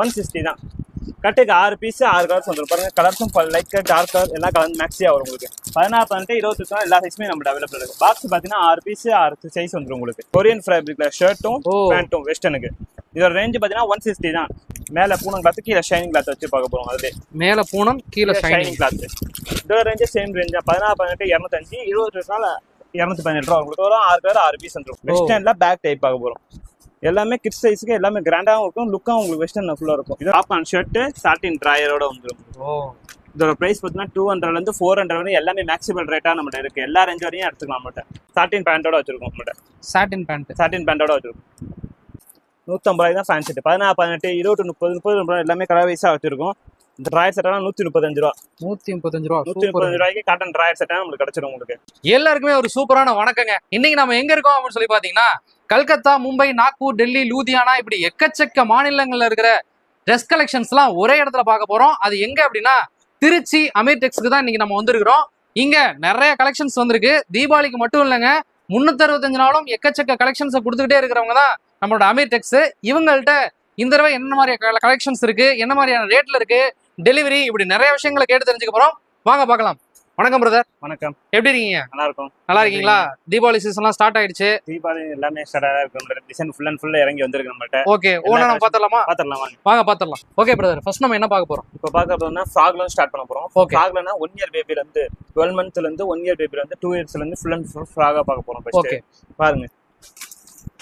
One sixty தான். கட்டுக்கு ஆறு பீஸ் ஆறு கலர்ஸ் வந்துடும் பாருங்க கலர்ஸும் லைட் கலர் டார்க் கலர் எல்லா கலர் மேக்ஸியாக வரும் உங்களுக்கு. பதினாறு பதினெட்டு இருபத்தி தான் எல்லா சைஸுமே நம்ம அவைலபிள் இருக்கு. பாக்ஸ் பார்த்தீங்கன்னா ஆறு பீஸ் ஆறு சைஸ் வந்துடும் உங்களுக்கு. கொரியன் ஃபேப்ரிக்ல ஷர்ட்டும். பேண்ட்டும் வெஸ்டர்னுக்கு இதோட ரேஞ்ச் பார்த்தீங்கன்னா ஒன் சிக்ஸ்டி தான். மேலே பூனம் கிளாத்து கீழே ஷைனிங் கிளாத் வச்சு பார்க்க போகிறோம் அதுலேயே மேல பூனம் கீழே ஷைனிங் கிளாத் இதோட ரேஞ்சு சேம் ரேஞ்ச் பதினாறு பதினெட்டு இரநூத்தஞ்சு இருபது நாள் இரநூத்தி பதினெட்டு ரூபா உங்களுக்கு வரும் ஆறு கலர் ஆறு பீஸ் வந்துடும் வெஸ்டர்ன்ல பேக் டைப் பார்க்க போகிறோம் எல்லாமே கிட்ஸ் சைஸ்க்கு எல்லாமே கிராண்டாகவும் இருக்கும் லுக்காகவும் உங்களுக்கு வெஸ்டர்ன் ஃபுல்லாக இருக்கும். இது டாப் அண்ட் ஷர்ட்டு சாட்டின் ட்ராயரோட வந்துடும் ஓ. இதோட ப்ரைஸ் பார்த்தீங்கன்னா டூ ஹண்ட்ரட்லேருந்து ஃபோர் ஹண்ட்ரட் வரையும் எல்லாமே மேக்ஸிமம் ரேட்டாக நம்மகிட்ட இருக்குது எல்லா ரேஞ்ச் வரையும் எடுத்துக்கலாம் நம்மகிட்ட. சாட்டின் பேண்டோட வச்சிருக்கோம் நம்மகிட்ட. சாட்டின் பேண்ட் சாட்டின் பேண்டோட வச்சிருக்கோம். நூற்றம்பது ரூபாய் தான் ஃபேன் செட் பதினாறு பதினெட்டு இருபது முப்பது முப்பது முப்பது எல்லாமே கலர் வைஸாக வச்சிருக்கோம். இந்த ட்ராயர் செட்டாக நூற்றி முப்பத்தஞ்சு ரூபா. நூத்தி முப்பத்தஞ்சு ரூபா. நூற்றி முப்பத்தஞ்சு ரூபாய்க்கு காட்டன் ட்ராயர் செட்டாக நம்மளுக்கு கிடச்சிடும் உங்களுக்கு. எல்லாருக்குமே ஒரு சூப்பரான வணக்கங்க. இன்னைக்கு நம்ம எங்க இருக்கோம் அப்படின்னு சொல்லி பாத்தீங்கன்னா கல்கத்தா மும்பை நாக்பூர் டெல்லி லூதியானா இப்படி எக்கச்சக்க மாநிலங்கள்ல இருக்கிற ட்ரெஸ் கலெக்ஷன்ஸ்லாம் ஒரே இடத்துல பார்க்க போறோம். அது எங்க அப்படின்னா திருச்சி அமீர் டெக்ஸ்க்கு தான் இன்னைக்கு நம்ம வந்திருக்கிறோம். இங்க நிறைய கலெக்ஷன்ஸ் வந்திருக்கு. தீபாவளிக்கு மட்டும் இல்லைங்க முன்னூத்தி அறுபத்தஞ்சு நாளும் எக்கச்சக்க கலெக்ஷன்ஸை கொடுத்துக்கிட்டே இருக்கிறவங்க தான் நம்மளோட அமீர் டெக்ஸ் இவங்கள்ட்ட இந்த தடவை என்ன மாதிரி கலெக்ஷன்ஸ் இருக்கு என்ன மாதிரியான ரேட்ல இருக்கு டெலிவரி இப்படி நிறைய விஷயங்களை கேட்டு தெரிஞ்சுக்க போறோம். வாங்க பார்க்கலாம். வணக்கம் பிரதர் வணக்கம். எப்படி இருக்கீங்க? நல்லா இருக்கும் நல்லா இருக்கீங்களா தீபாவளி சீசன்லாம் ஸ்டார்ட் ஆயிடுச்சு. தீபாவளி எல்லாமே ஸ்டார்டாக இருக்கு. நம்மளோட டிசைன் ஃபுல் அண்ட் ஃபுல்லாக இறங்கி வந்திருக்கு நம்மள்ட்ட. ஓகே ஓனா நம்ம பாத்திரலாமா? பார்த்துடலாம் வாங்க வாங்க பாத்திரலாம். ஓகே பிரதர் ஃபர்ஸ்ட் நம்ம என்ன பார்க்க போறோம்? இப்போ பார்க்க போனா ஃப்ராக்லாம் ஸ்டார்ட் பண்ண Okay. ஃப்ராக்லனா ஒன் இயர் பேபில இருந்து டுவெல் மந்த்ஸ்ல இருந்து ஒன் இயர் பேபில இருந்து டூ இயர்ஸ்ல இருந்து ஃபுல் அண்ட் ஃபுல் ஃப்ராகாக பார்க்க போகிறோம் ஓகே பாருங்க.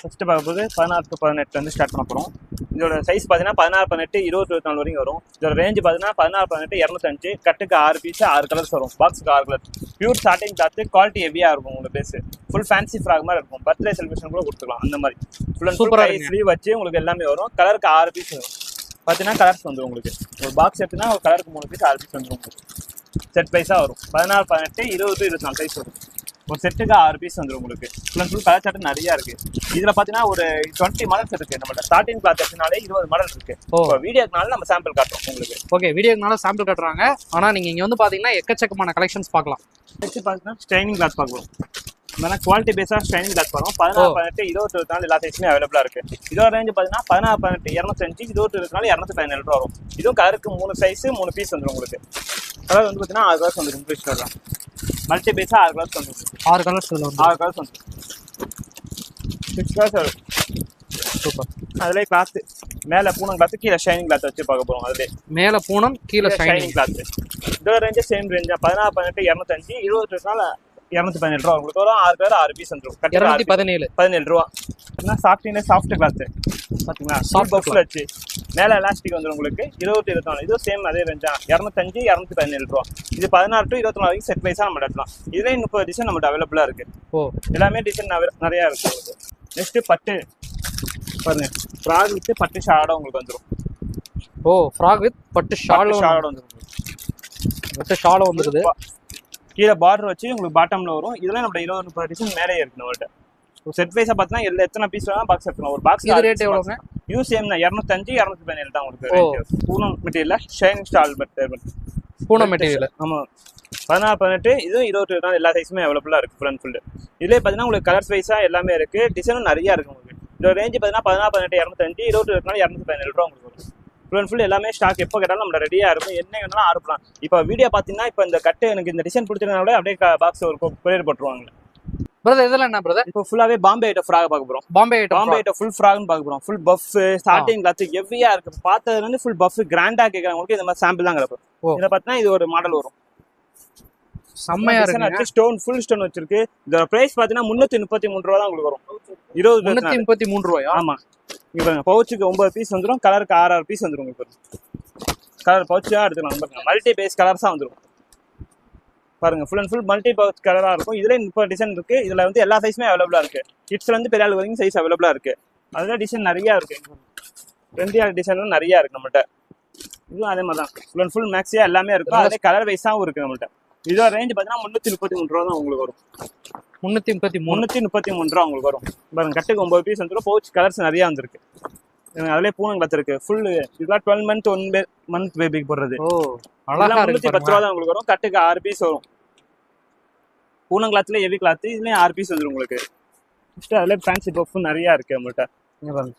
ஃபர்ஸ்ட் பார்க்க போது பதினாறு டு பதினெட்டுல இருந்து ஸ்டார்ட் பண்ண போகிறோம் இதோட சைஸ் பார்த்தீங்கன்னா பதினாறு பதினெட்டு இருபது இருபத்தி நாலு வரைக்கும் வரும். இதோட ரேஞ்ச் பார்த்தீங்கன்னா பதினாறு பதினெட்டு இரநூத்தஞ்சு கட்டுக்கு ஆறு பீஸ் ஆறு கலர்ஸ் வரும். பாக்ஸுக்கு ஆறு colour pure starting cloth quality ஹெவியாக இருக்கும் உங்களுக்கு பேஸ் ஃபுல் ஃபேன்சி ஃப்ராக் மாதிரி இருக்கும். பர்த்டே செலிப்ரேஷன் கூட கொடுத்துக்கலாம் அந்த மாதிரி. ஃபுல் அண்ட் இருக்குங்க. ஸ்லீவ் வச்சு உங்களுக்கு எல்லாமே வரும். கலருக்கு ஆறு பீஸ் வரும். பார்த்தீங்கன்னா கலர்ஸ் வந்துடும் உங்களுக்கு. ஒரு பாக்ஸ் எடுத்துனா ஒரு கலருக்கு மூணு பீஸ் ஆறு பீஸ் வந்துடும் உங்களுக்கு. செட் ப்ரைஸாக வரும். பதினாறு பதினெட்டு இருபது இருபத்தி நாலு சைஸ் வரும். ஒரு செட்டுக்கு ஆறு பீஸ் வந்துடும் உங்களுக்கு. Full and full colour chart நிறையா இருக்கு. இதில் பார்த்தீங்கன்னா ஒரு டுவெண்ட்டி மாடல்ஸ் இருக்கு. நம்மள்ட்ட ஸ்டார்டிங் கிளாத் எடுத்தனாலே இருபது மாடல் இருக்கு. ஓ. வீடியோக்குனால நம்ம சாம்பிள் காட்டுறோம் உங்களுக்கு. ஓகே வீடியோக்குனால சாம்பிள் காட்டுறாங்க. ஆனா நீங்க இங்க வந்து பாத்தீங்கன்னா எக்கச்சக்கமான கலெக்ஷன்ஸ் பார்க்கலாம். நெக்ஸ்ட் பார்த்தீங்கன்னா ஸ்டைனிங் கிளாத் பார்க்கலாம் வேணா குவாலிட்டி பேஸாக ஸ்டைனிங் கிளாத் பார்க்கலாம் பதினாறு. பதினெட்டு இருபத்தி நாலு எல்லா சைஸுமே அவைலபிளாக இருக்கு. இதோட ரேஞ்ச் பார்த்தீங்கன்னா பதினாறு பதினெட்டு இரநூத்தஞ்சு இருபத்தி இருபத்தி நாலு இரநூத்தி பதினேழு ரூபா வரும். இதுவும் கலருக்கு மூணு சைஸ் மூணு பீஸ் வந்துடும் உங்களுக்கு. கலர் வந்து பார்த்தீங்கன்னா ஆறு கலர்ஸ் வந்துடும் இங்கிலீஷ் கலர் ஆறு கலர்ஸ் வந்துடும் ஆறு கலர்ஸ் இதுல வந்து ஆறு கலர்ஸ் வந்துடும் சிக்ஸ் கலர்ஸ் வரும் சூப்பர் அதுலேயே கிளாத்து மேலே பூனம் கிளாத்து கீழே ஷைனிங் கிளாத் வச்சு பார்க்க போகிறோம் அதுலேயே. மேல பூனம் கீழே ஷைனிங் ஷைனிங் கிளாத் இதோட ரேஞ்சு சேம் ரேஞ்சா பதினாறு பதினெட்டு இரநூத்தஞ்சு இருபத்தி நாள் இரநூத்தி பதினெட்டு ரூபா. உங்களுக்கு வரும் ஆறு கலர் ஆறு பீஸ் வந்துடும் இருநூத்தி பதினேழு. பதினேழு ரூபா. என்ன? சாஃப்டினே சாஃப்ட் கிளாத் பார்த்தீங்களா சாஃப்ட் பஃப்ல வச்சு. மேலே எலாஸ்டிக் வந்துடும் உங்களுக்கு. இருபத்தி இருபத்தி இதுவும் சேம் அதே ரேஞ்சா இரநூத்தஞ்சு இரநூத்தி பதினேழு ரூபா. இது பதினாறு டு இருபத்தி நாலு வரைக்கும் செட் வைஸாக நம்ம எடுக்கலாம் இதுலேயும் முப்பது டிசைன் நம்மகிட்ட அவைலபிளாக இருக்கு. ஓ. எல்லாமே டிசைன் நிறையா இருக்கு நெக்ஸ்ட் பட்டு. பாருங்க. ஃப்ராக் வித்து பட்டு ஷாடோ உங்களுக்கு வந்துடும் ஓ ஃப்ராக் வித் பட்டு ஷால் ஷாடோ வந்துடும் பட்டு ஷாலும் வந்துருது. கீழே பார்டர் வச்சு உங்களுக்கு பாட்டம்ல வரும். இதெல்லாம் நம்ம இருபது முப்பது டிசைன் மேலே இருக்கு நம்மள்ட்ட செட் வைஸா பார்த்தீங்கன்னா எல்லா எத்தனை பீஸ் வேணா பாக்ஸ் எடுக்கலாம் ஒரு பாக்ஸ் ரேட் எவ்வளவுங்க யூ சேம் தான் இரநூத்தஞ்சு இரநூத்தி பதினேழு தான் உங்களுக்கு Poonam material shining stall but Poonam material ஆமா. பதினாறு பதினெட்டு இதுவும் இருபத்தி நாள் எல்லா சைஸுமே அவைலபிளாக இருக்கு ஃபுல் அண்ட் ஃபுல் இதுலேயே பார்த்தீங்கன்னா உங்களுக்கு கலர்ஸ் வைஸாக எல்லாமே இருக்கு. டிசைனும் நிறையா இருக்கு உங்களுக்கு. இதோட ரேஞ்சு பார்த்தீங்கன்னா பதினாறு பதினெட்டு இரநூத்தஞ்சு இருபத்தி இருபத்தி நாலு இரநூத்தி பதினேழு ரூபா உங்களுக்கு ஃபுல் அண்ட் ஃபுல் எல்லாமே ஸ்டாக் எப்போ கேட்டாலும் நம்ம ரெடியாக இருக்கும். என்ன வேணாலும் ஆர்டர் இப்போ வீடியோ பார்த்தீங்கன்னா இப்போ இந்த கட்டு எனக்கு இந்த டிசைன் பிடிச்சிருந்தா அப்படியே பாக்ஸ் ஒரு கொரியர் போட்டுருவாங்க. பிரதர் இதெல்லாம் என்ன பிரதர் இப்போ ஃபுல்லாகவே பாம்பே ஐட்டம் ஃப்ராக் பார்க்க போகிறோம் Bombay item Bombay item full ஃப்ராக்னு பார்க்க போகிறோம் ஃபுல் பஃப் ஸ்டார்டிங் கிளாத் ஹெவியாக இருக்கு. பார்த்ததுல இருந்து ஃபுல் பஃப் கிராண்டாக கேட்குறவங்களுக்கு இந்த மாதிரி சாம்பிள் தான் கிடக்கும். இதை பார்த்தீங்கன்னா இது ஒரு மாடல் வரும். செம்மையா இருக்குங்க. ஸ்டோன் ஃபுல் ஸ்டோன் வச்சிருக்கு. இதோட பிரைஸ் பார்த்தீங்கன்னா முந்நூற்றி முப்பத்தி மூணு ரூபா தான் உங்களுக்கு வரும். இருபது முன்னூத்தி முப்பத்தி மூணு ரூபாயா? ஆமா. இங்க பாருங்க பவுச்சுக்கு ஒன்பது பீஸ் வந்துடும் கலருக்கு ஆறு ஆறு பீஸ் வந்துடும் உங்களுக்கு. கலர் பவுச்சா எடுத்துக்கலாம். மல்டி பேஸ் கலர்ஸா வந்துடும் பாருங்க full and full multi pouch கலரா இருக்கும். இதுல முப்பது டிசைன் இருக்கு. இதுல வந்து எல்லா சைஸுமே அவைலபிளா இருக்கு. கிட்ஸ்ல இருந்து பெரிய ஆள் வரைக்கும் சைஸ் அவைலபிளா இருக்கு. அதுல டிசைன் நிறைய இருக்கு. ரெண்டு ஆள் டிசைன்லாம் நிறைய இருக்கு நம்மள்ட்ட. இதுவும் அதே மாதிரி தான் ஃபுல் அண்ட் ஃபுல் மேக்ஸியா எல்லாமே இருக்கும். அதே கலர் வைஸாவும் இருக்கு நம்மள்ட்ட. இதோட ரேஞ்ச் பார்த்தீங்கன்னா முந்நூற்றி முப்பத்தி மூணு ரூபா தான் உங்களுக்கு வரும். முன்னூத்தி முப்பத்தி முந்நூற்றி முப்பத்தி மூணு ரூபா உங்களுக்கு வரும். பாருங்க கட்டுக்கு ஒன்பது பீஸ் வந்துடும் பவுச் கலர்ஸ் நிறைய வந்திருக்கு. அதுலயே பூனம் கலர் இருக்கு ஃபுல் இதெல்லாம் டுவெல் மந்த் ஒன் மந்த் பேபிக்கு போடுறது. ஓ அழகா பத்து ரூபா தான் உங்களுக்கு வரும். கட்டுக்கு ஆறு பீஸ் வரும். பூனம் கிளாத்ல ஹெவி கிளாத் இதுலயும் ஆறு பீஸ் வந்துடும் உங்களுக்கு. நெக்ஸ்ட் அதுல ஃபேன்சி பஃப் நிறைய இருக்கு பாருங்க.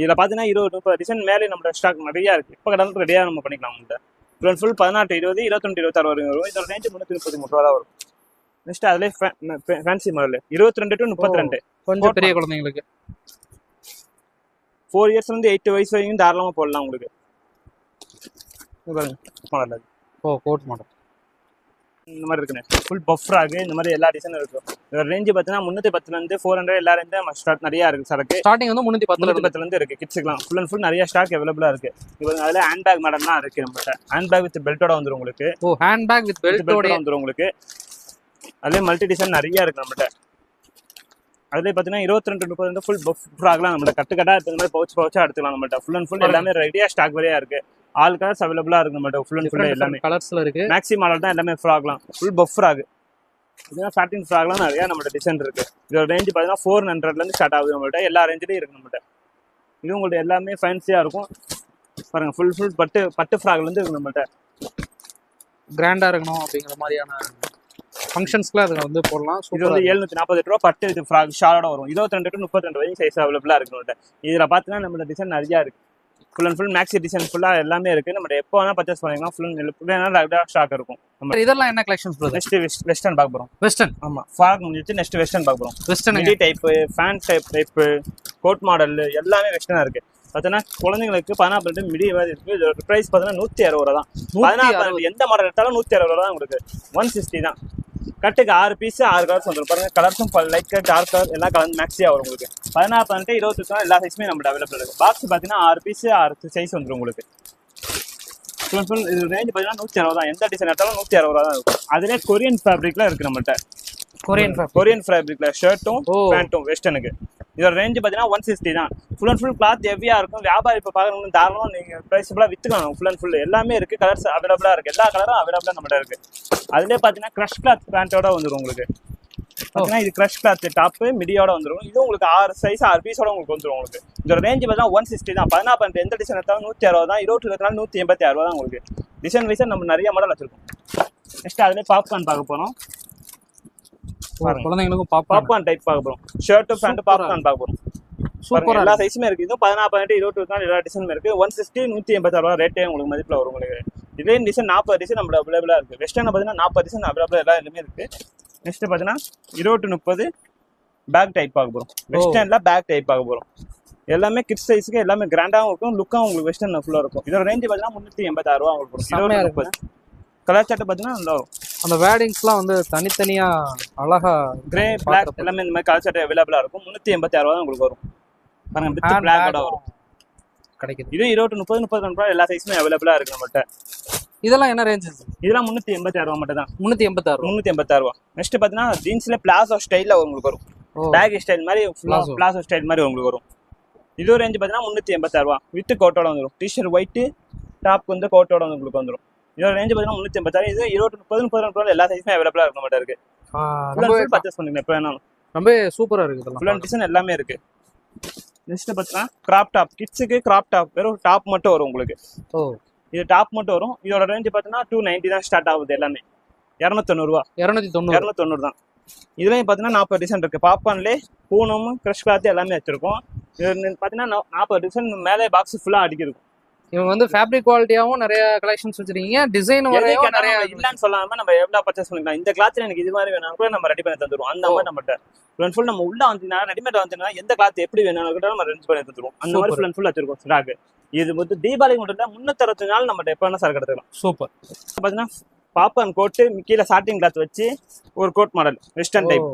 இதுல பாத்தீங்கன்னா இருபது முப்பது டிசைன் மேலே நம்ம ஸ்டாக் நிறைய இருக்கு. இப்போ கடந்து ரெடியா நம்ம பண்ணிக்கலாம் நம்மகிட்ட ஃபுல் ஃபுல் பதினாட்டு இருபது இருபத்தொன்று இருபத்தாறு வரைக்கும் வரும். இதோட ரேஞ்ச் முந்நூற்றி முப்பத்தி மூணு ரூபா தான் வரும். நெக்ஸ்ட் அதுலேயே ஃபேன்சி மாடல் இருபத்தி ரெண்டு டு முப்பத்தி ரெண்டு. கொஞ்சம் பெரிய குழந்தைங்களுக்கு. ஃபோர் இயர்ஸ்ல இருந்து எயிட் வயசு வரைக்கும் தாராளமா போடலாம் உங்களுக்கு. மாடல் ஓ கோட் மாடல் இந்த மாதிரி இருக்குண்ணே. ஃபுல் பஃப்ராகு இந்த மாதிரி எல்லா டிசைனும் இருக்கும். இதோட ரேஞ்சு பார்த்தீங்கன்னா முந்நூற்றி பத்துலேருந்து ஃபோர் ஹண்ட்ரட் எல்லா நம்ம ஸ்டாக் நிறையா இருக்கு சரக்கு ஸ்டார்டிங் வந்து முந்நூற்றி இருந்து. பத்துலேருந்து இருக்கு கிட்ஸுக்குலாம் ஃபுல் அண்ட் ஃபுல் நிறைய ஸ்டாக் அவைலபிளாக இருக்கு. இப்போ அதில் ஹேண்ட் பேக் மாடல்லாம் இருக்கு நம்மகிட்ட ஹேண்ட் பேக் வித் பெல்ட்டோட வந்துடும் உங்களுக்கு. ஓ ஹேண்ட் பேக் வித் பெல்ட்டோட வந்துடும் உங்களுக்கு. அதுலேயே மல்டி டிசைன் நிறைய இருக்கு நம்மகிட்ட அதுலேயே பார்த்தீங்கன்னா இருபத்தி ரெண்டு முப்பது வந்து ஃபுல் பஃப் ஃப்ராக்லாம் நம்மகிட்ட கட்டு கட்டா எடுத்த மாதிரி பவுச் பவுச்சா எடுத்துக்கலாம் நம்மகிட்ட ஃபுல் அண்ட் ஃபுல் எல்லாமே ரெடியாக ஸ்டாக் வரையா இருக்கு. ஆல் கலர்ஸ் அவைலபிளாக இருக்கு நம்மகிட்ட ஃபுல் அண்ட் ஃபுல் எல்லாமே. கலர்ஸ்ல இருக்கு. மேக்ஸி மாடல் தான் எல்லாமே ஃப்ராக்லாம் ஃபுல் பஃப் ஃப்ராக் இதுதான் சாட்டின் ஃப்ராக்லாம் நிறைய நம்மகிட்ட டிசைன் இருக்கு. இதோட ரேஞ்ச் பார்த்தீங்கன்னா ஃபோர் ஹண்ட்ரட்லேருந்து ஸ்டார்ட் ஆகுது நம்மள்ட்ட. எல்லா ரேஞ்சிலையும் இருக்கு நம்மகிட்ட இது உங்கள்ட்ட எல்லாமே ஃபேன்சியாக இருக்கும். பாருங்க ஃபுல் ஃபுல் பட்டு பட்டு ஃப்ராக்லேருந்து இருக்கு நம்மள்ட்ட. கிராண்டா இருக்கணும் அப்படிங்கிற மாதிரியான ஃபங்க்ஷன்ஸ்க்குலாம் அதுல வந்து போடலாம். இது வந்து எழுநூத்தி நாற்பது ரூபா பட்டு இது ஃப்ராக் ஷாலோட வரும். இருபத்தி ரெண்டு டு முப்பத்தி ரெண்டு வரைக்கும் சைஸ் அவைலபிளாக இருக்கு நம்மள்ட்ட. இதில் பார்த்தீங்கன்னா நம்மளோட டிசைன் நிறையா இருக்கு. Full and full maxi design ஃபுல்லாக எல்லாமே இருக்கு. நம்ம எப்போ வேணால் பர்ச்சேஸ் பண்ணிக்கலாம். ஃபுல் ஃபுல்லாக ஸ்டாக் இருக்கும். நம்ம இதெல்லாம் என்ன கலெக்ஷன்ஸ் நெக்ஸ்ட் வெஸ்டர்ன் பார்க்க போகிறோம் வெஸ்டர்ன் ஆமா. ஃபாக் முடிஞ்சிச்சு நெக்ஸ்ட் வெஸ்டர்ன் பார்க்க போறோம். Western midi type fan type type coat model எல்லாமே வெஸ்டர்னா இருக்கு. பார்த்தீங்கன்னா குழந்தைங்களுக்கு பதினாறு பன்னெண்டு மிடி மாதிரி இருக்கு. இதோட ப்ரைஸ் பார்த்தீங்கன்னா நூற்றி அறுபது ரூபா தான். பதினாறு எந்த மாடல் எடுத்தாலும் நூற்றி அறுபது ரூபா தான் உங்களுக்கு ஒன் சிக்ஸ்டி தான். கட்டுக்கு ஆறு பீஸ் ஆறு கலர்ஸ் வந்துடும் பாருங்க கலர்ஸும் லைட் கலர் டார்க் கலர் எல்லாம் கலர் மேக்ஸியாக வரும் உங்களுக்கு. பதினாறு பன்னெண்டு இருபத்தி தான் எல்லா சைஸுமே நம்மகிட்ட அவைலபிள் இருக்கு. பாக்ஸ் பார்த்தீங்கன்னா ஆறு பீஸ் ஆறு சைஸ் வந்துடும் உங்களுக்கு. ஃபுல் ஃபுல் இது ரேஞ்ச் பார்த்தீங்கன்னா நூற்றி அறுபது தான். எந்த டிசைன் எடுத்தாலும் நூற்றி அறுபது ரூபா தான் இருக்கும். அதுலேயே கொரியன் ஃபேப்ரிக்லாம் இருக்கு நம்மகிட்ட கொரியன் கொரியன் ஃபேப்ரிக்ல ஷர்ட்டும். பேண்ட்டும் வெஸ்டர்னுக்கு இதோட ரேஞ்ச் பார்த்தீங்கன்னா ஒன் சிக்ஸ்டி தான். ஃபுல் அண்ட் ஃபுல் கிளாத் ஹெவியா இருக்கும். வியாபாரி இப்போ பார்க்கணும் தாராளமாக நீங்கள் ப்ரைஸபிளாக விற்றுக்கலாம் ஃபுல் அண்ட் ஃபுல் எல்லாமே இருக்கு. கலர்ஸ் அவைலபிளாக இருக்கு. எல்லா கலரும் அவைலபிளாக நம்மகிட்ட இருக்கு. அதுலேயே பார்த்தீங்கன்னா க்ரஷ் கிளாத் பேண்ட்டோட வந்துடும் உங்களுக்கு. பார்த்தீங்கன்னா இது க்ரஷ் கிளாத் டாப்பு மிடியோட வந்துடும் இது உங்களுக்கு ஆறு சைஸ் ஆறு பீஸோட உங்களுக்கு வந்துடும் உங்களுக்கு. இதோட ரேஞ்ச் பார்த்தீங்கன்னா ஒன் சிக்ஸ்டி தான். பதினாறு பன்னெண்டு எந்த டிசைன் எடுத்தாலும் நூற்றி அறுபது தான். இருபத்தி இருபத்தி நாலு நூற்றி எண்பத்தி ஆறு தான் உங்களுக்கு. டிசைன் வைஸாக நம்ம நிறைய மாடல் வச்சிருக்கோம். நெக்ஸ்ட் அதுலேயே பாப்கார்ன் பார்க்க போகிறோம். குழந்தைங்களுக்கும் பாப்கார்ன் டைப் பார்க்க போறோம். ஷர்ட் பேண்ட் பாப்கார்ன் பார்க்க போறோம். பாருங்க, சூப்பரா எல்லா சைஸுமே இருக்கு. இதுவும் பதினாறு பதினெட்டு இருபத்தி நாலு எல்லா டிசைனுமே இருக்கு. ஒன் சிக்ஸ்டி நூத்தி எண்பத்தாறு ரூபா ரேட்டே உங்களுக்கு மதிப்பில் வரும் உங்களுக்கு. இதே டிசைன் நாற்பது டிசைன் நம்ம அவைலபிளா இருக்கு. வெஸ்டர்ன் பார்த்தீங்கன்னா நாற்பது டிசைன் அவைலபிளா எல்லா இதுலயுமே இருக்கு. நெக்ஸ்ட் பார்த்தீங்கன்னா இருபத்தி முப்பது பேக் டைப் பார்க்க போறோம். வெஸ்டர்ன்ல பேக் டைப் பார்க்க போறோம். எல்லாமே கிட்ஸ் சைஸ்க்கு எல்லாமே கிராண்டாகவும் இருக்கும் லுக்காகவும் உங்களுக்கு வெஸ்டர்ன் ஃபுல்லாக இருக்கும். இதோட ரேஞ்ச் பார்த்தீங்கன்னா முந்நூற்றி எண்பத்தாறு ரூபா உங்களுக்கு இருபது முப்பது. கலர் சட்டை பார்த்தீங்கன்னா நல்லா வரும். அந்த வேர்டிங்ஸ்லாம் வந்து தனித்தனியா அழகா கிரே பிளாக் எல்லாமே இந்த மாதிரி கலர் சட்டை அவைலபிளா இருக்கும். முந்நூற்றி எண்பத்தி ஆறு ரூபா தான் உங்களுக்கு வரும். பாருங்க பிளாக்கோட வரும். கிடைக்குது. இது இருபத்தி முப்பது முப்பத்தி ரெண்டு ரூபா எல்லா சைஸுமே அவைலபிளா இருக்கு நம்மகிட்ட இதெல்லாம் என்ன ரேஞ்ச் இதெல்லாம் முந்நூற்றி எண்பத்தி ஆறு ரூபா மட்டும் தான் முன்னூத்தி எண்பத்தாறு முந்நூற்றி எண்பத்தாறு ரூபா. நெக்ஸ்ட் பார்த்தீங்கன்னா ஜீன்ஸ்ல பிளாசோ ஸ்டைலில் உங்களுக்கு வரும். பேக் ஸ்டைல் மாதிரி. பிளாசோ ஸ்டைல் மாதிரி உங்களுக்கு வரும். இது ரேஞ்ச் பார்த்தீங்கன்னா முந்நூற்றி எண்பத்தாறு ரூபா. வித் கோட்டோட வந்துடும் டிஷர்ட் ஒயிட்டு டாப் வந்து கோட்டோட வந்து உங்களுக்கு வந்துடும் இதோட ரேஞ்ச் பார்த்தீங்கன்னா முந்நூற்றி எண்பத்தாறு இது இருபத்தி முப்பது முப்பது ரூபா எல்லா சைஸுமே அவைலபிளா இருக்க மாட்டே இருக்கு. பர்ச்சேஸ் பண்ணுங்க எப்போ வேணாலும். ரொம்ப சூப்பரா இருக்கு ஃபுல் அண்ட் டிசைன் எல்லாமே இருக்கு. நெக்ஸ்ட் பார்த்தீங்கன்னா கிராப் டாப் கிட்ஸுக்கு கிராப் டாப் வெறும் டாப் மட்டும் வரும் உங்களுக்கு. ஓ. இது டாப் மட்டும் வரும். இதோட ரேஞ்ச் பார்த்தீங்கன்னா டூ நைன்ட்டி தான் ஸ்டார்ட் ஆகுது எல்லாமே. இரநூத்தொண்ணூறுவா. இருநூத்தி தொண்ணூறு இரநூத்தொண்ணூறு தான். இதுலயும் பார்த்தீங்கன்னா நாற்பது டிசைன் இருக்கு. பாப்கார்ன்லேயே பூனமும் க்ரஷ் கிளாத் எல்லாமே வச்சிருக்கோம். இது பார்த்தீங்கன்னா நாற்பது டிசைன் மேலே பாக்ஸ் ஃபுல்லாக அடிக்கிருக்கும். இவங்க வந்து ஃபேப்ரிக் குவாலிட்டியாவும் நிறைய கலெக்ஷன்ஸ் வச்சிருக்கீங்க. டிசைன் வரையும் நிறைய இல்லைன்னு சொல்லாம நம்ம எவ்வளோ பர்ச்சேஸ் பண்ணிக்கலாம். இந்த கிளாத்ல எனக்கு இது மாதிரி வேணும். கூட நம்ம ரெடி பண்ணி தந்துருவோம். அந்த மாதிரி நம்மகிட்ட. ஃபுல் அண்ட் ஃபுல் நம்ம உள்ள வந்தீங்கன்னா ரெடிமேட் வந்தீங்கன்னா எந்த கிளாத் எப்படி வேணும் கூட நம்ம ரெடி பண்ணி தந்துருவோம். அந்த மாதிரி. ஃபுல் அண்ட் ஃபுல் வச்சிருக்கோம் ஸ்டாக் இது வந்து தீபாவளி மட்டும் முன்னூத்தி அறுபத்தி நாள் நம்ம எப்போ வேணா சார் எடுத்துக்கலாம் சூப்பர். பார்த்தீங்கன்னா பாப்கார்ன் கோட்டு கீழே சாட்டிங் கிளாத் வச்சு ஒரு கோட் மாடல் வெஸ்டர்ன் டைப்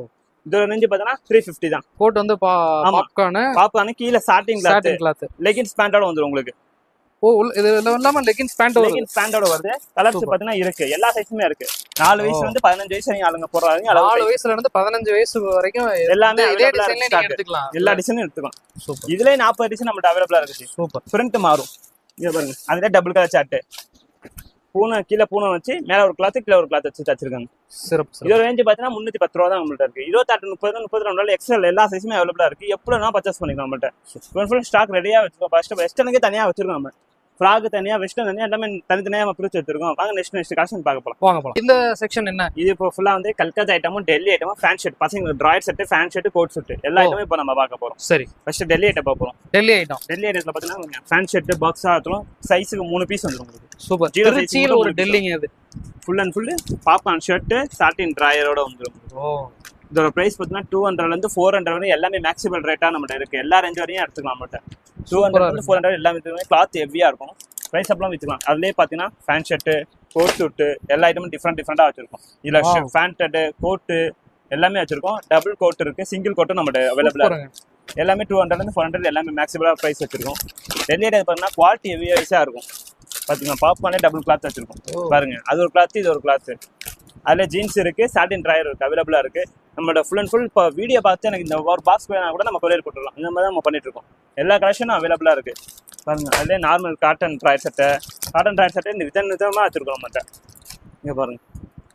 இதோட ரேஞ்சு பார்த்தீங்கன்னா த்ரீ ஃபிஃப்டி தான். கோட் வந்து. பாப்கார்னு பாப்கார்னு கீழே சாட்டிங் கிளாத் லெகின்ஸ் பேண்டோட வந்துரும் உங்களுக்கு. ஓ இது இல்லாம லெகின்ஸ் பேண்ட் லெகின்ஸ் பேண்டோட வருது. Colours Super. பார்த்தீங்கன்னா இருக்கு. எல்லா சைஸுமே இருக்கு. நாலு வயசுல. இருந்து பதினஞ்சு வயசு வரைக்கும் ஆளுங்க போடுறாங்க. நாலு. வயசுல இருந்து பதினஞ்சு வயசு வரைக்கும் எல்லாமே இதே டிசைன்ல நீங்க. எடுத்துக்கலாம். எல்லா டிசைனும் எடுத்துக்கலாம். சூப்பர். இதுலயே நாற்பது டிசைன் நம்மகிட்ட அவைலபிளா இருக்கு. சூப்பர். பிரிண்ட் மாறும். இங்க பாருங்க. அதுல டபுள் கலர் சார்ட் பூனை கீழே பூனை வச்சு மேல ஒரு கிளாத் கீழே ஒரு கிளாத் வச்சு தச்சிருக்காங்க. சிறப்பு இதோட ரேஞ்சு பார்த்தீங்கன்னா முந்நூத்தி பத்து ரூபா தான் நம்மள்ட்ட இருக்கு. இருபத்தாட்டு முப்பது முப்பத்தி ரெண்டு நாள் எக்ஸல் எல்லா சைஸுமே அவைலபிளா இருக்கு. எப்படி வேணா பர்ச்சேஸ் பண்ணிக்கலாம் நம்மள்ட்ட. ஃபுல் ஸ்டாக் ரெடியா வச்சிருக்கோம். ஃபர்ஸ்ட் வெஸ்டர்னுக்கே தனியா வச்சிருக்கோம் நம்ம. ஃப்ராக் தனியா வெஸ்டர்ன் தனியா எல்லாமே தனித்தனியா நம்ம பிரிச்சு வச்சிருக்கோம் வாங்க நெக்ஸ்ட் நெக்ஸ்ட் கலெக்ஷன் பார்க்க போலாம். வாங்க போலாம். இந்த செக்ஷன் என்ன? இது இப்போ ஃபுல்லா வந்து கல்கத்தா ஐட்டமும் டெல்லி ஐட்டமும் ஃபேன் ஷர்ட் பசங்க drawer set fan shirt coat shirt எல்லா. ஐட்டமும் இப்போ நம்ம பார்க்க போறோம். சரி. ஃபர்ஸ்ட் டெல்லி ஐட்டம் பார்க்க போறோம். டெல்லி ஐட்டம் டெல்லி ஐட்டத்துல பாத்தீங்கன்னா ஃபேன் ஷர்ட் பாக்ஸ் ஆகட்டும் சைஸுக்கு மூணு பீஸ் வந்துடும் உங்களுக்கு. சூப்பர் திருச்சியில் ஒரு டெல்லிங்க அது. Full and full popcorn shirt satin ட்ராயரோட வந்துடும் ஓ. இதோட பிரைஸ் பார்த்தீங்கன்னா டூ ஹண்ட்ரட்லேருந்து ஃபோர் ஹண்ட்ரட் வரையும் எல்லாமே மேக்ஸிமம் ரேட்டாக நம்மகிட்ட இருக்கு. எல்லா ரேஞ்ச் வரையும் எடுத்துக்கலாம் நம்மகிட்ட. டூ இருக்கு. ஃபோர் ஹண்ட்ரட் எல்லாமே இருக்குமே கிளாத் ஹெவியாக இருக்கும். ப்ரைஸ் அப்பெல்லாம் வச்சுக்கலாம் அதுலேயே பார்த்தீங்கன்னா ஃபேன் ஷர்ட்டு கோட் ஷூட்டு எல்லா ஐட்டமும் டிஃப்ரெண்ட் டிஃப்ரெண்டாக வச்சிருக்கோம். இதில் ஃபேன் ஷர்ட்டு கோட்டு எல்லாமே வச்சிருக்கோம். டபுள் கோட் இருக்கு சிங்கிள் கோட்டும் நம்மகிட்ட அவைலபிளாக சூப்பருங்க. இருக்கு. எல்லாமே டூ ஹண்ட்ரட்லேருந்து ஃபோர் ஹண்ட்ரட் எல்லாமே மேக்ஸிமலாக ப்ரைஸ் வச்சிருக்கோம். டெல்லி பார்த்தீங்கன்னா குவாலிட்டி ஹெவியாக இருக்கும். பார்த்தீங்கன்னா பாப்கார்னே டபுள் கிளாத் வச்சிருக்கோம். பாருங்க அது ஒரு கிளாத் இது ஒரு கிளாத் அதுல ஜீன்ஸ் இருக்கு சாட்டின் ட்ராயர் இருக்கு அவைலபிளா இருக்கு. நம்மளோட ஃபுல் அண்ட் ஃபுல் இப்போ வீடியோ பார்த்து எனக்கு இந்த ஒரு பாக்ஸ் வேணா கூட நம்ம கொரியர் போட்டுடலாம் இந்த மாதிரி தான் நம்ம பண்ணிட்டு இருக்கோம். எல்லா கலெக்ஷனும் அவைலபிளா இருக்கு. பாருங்க அதுலேயே நார்மல் காட்டன் ட்ராயர் சட்டை காட்டன் ட்ராயர் சட்டை இந்த விதம் விதமாக வச்சிருக்கோம் நம்மகிட்ட இங்க பாருங்க.